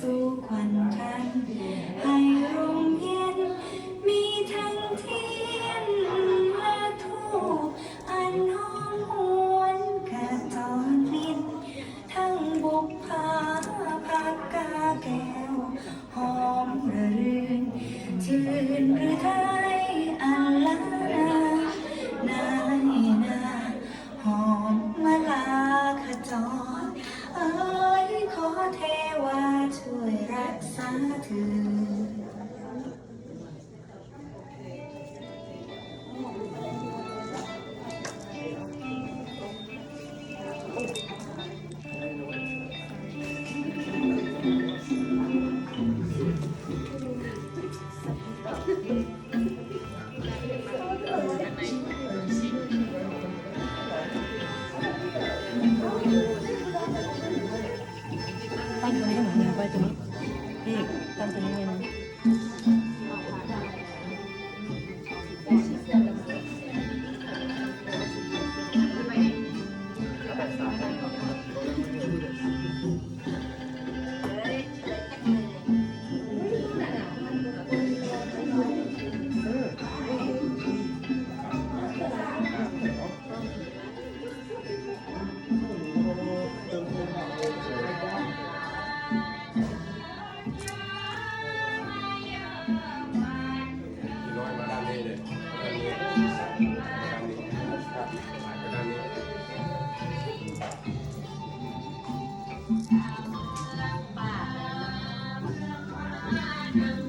สู้ควันคันให้ อ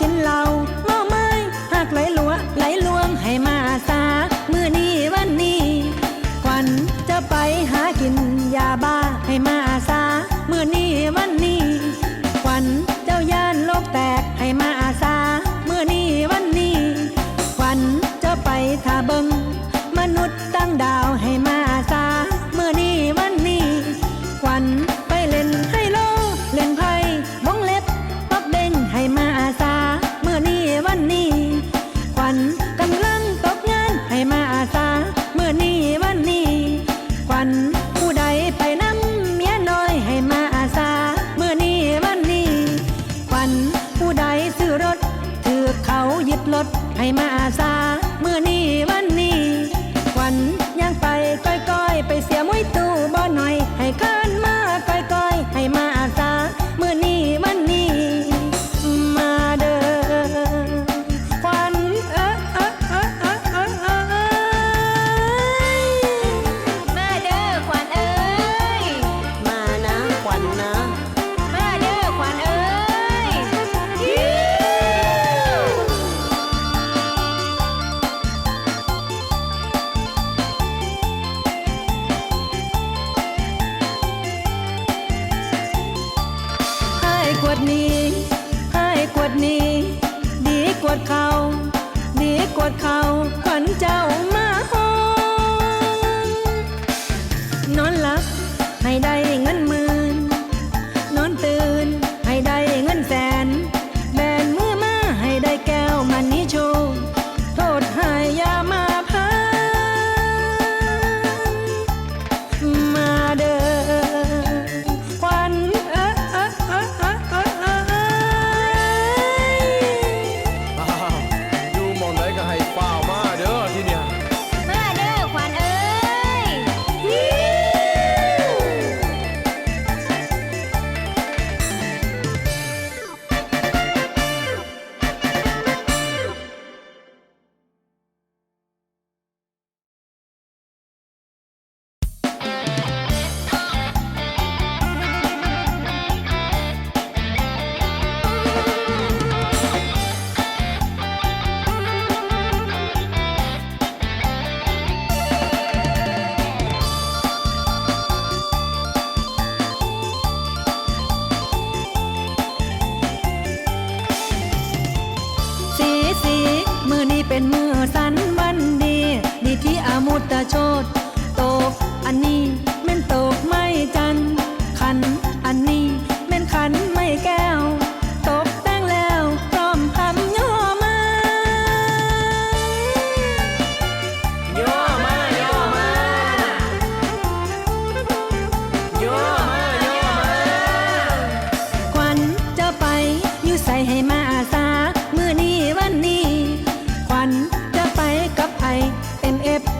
กินเหล้า ดนี้ให้กวดนี้ ดีกวดเขา ดีกวดเขาขวัญเจ้ามา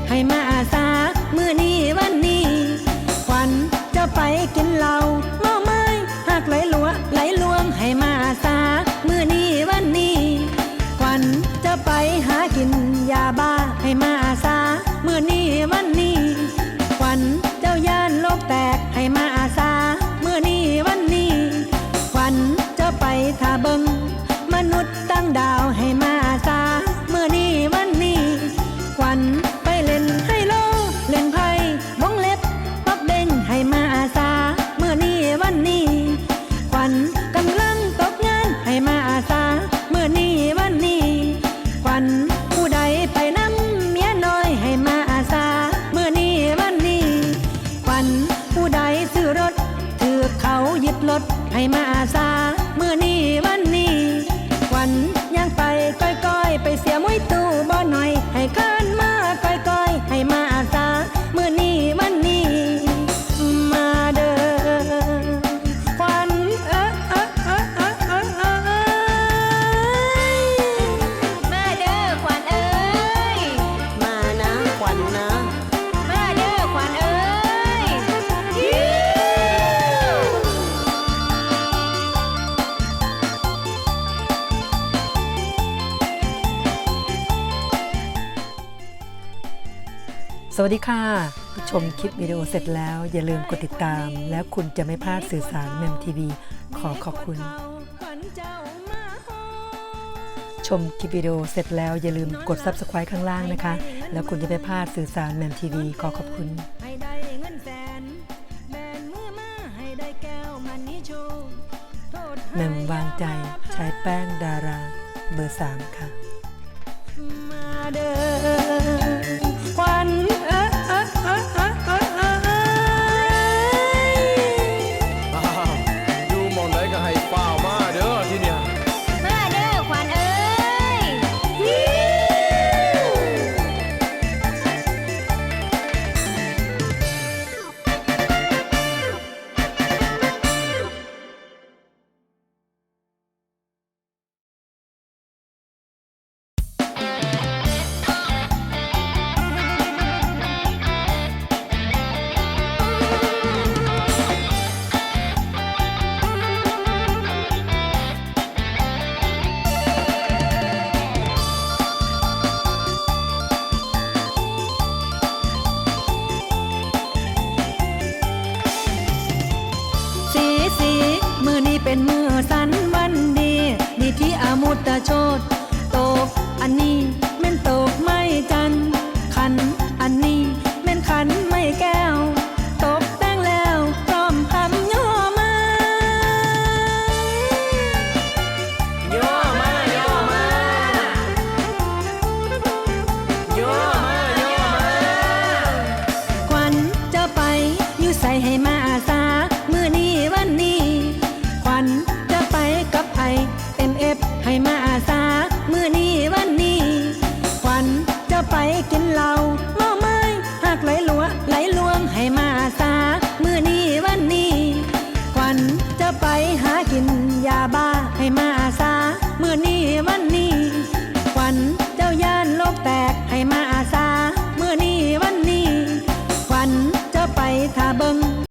ให้มา สวัสดีค่ะ ชมคลิปวิดีโอเสร็จแล้ว อย่าลืมกดติดตาม แล้วคุณจะไม่พลาดสื่อสารแมมทีวี ขอขอบคุณ ชมคลิปวิดีโอเสร็จแล้วอย่าลืมกด subscribe ข้างล่างนะคะ แล้วคุณจะไม่พลาดสื่อสารแมมทีวี ขอขอบคุณให้ได้เงินแสนแบนมือมาให้ได้แก้วมันนี่โชแมมวางใจใช้แป้งดาราเบอร์สามค่ะ มาเด้อ นี่ที่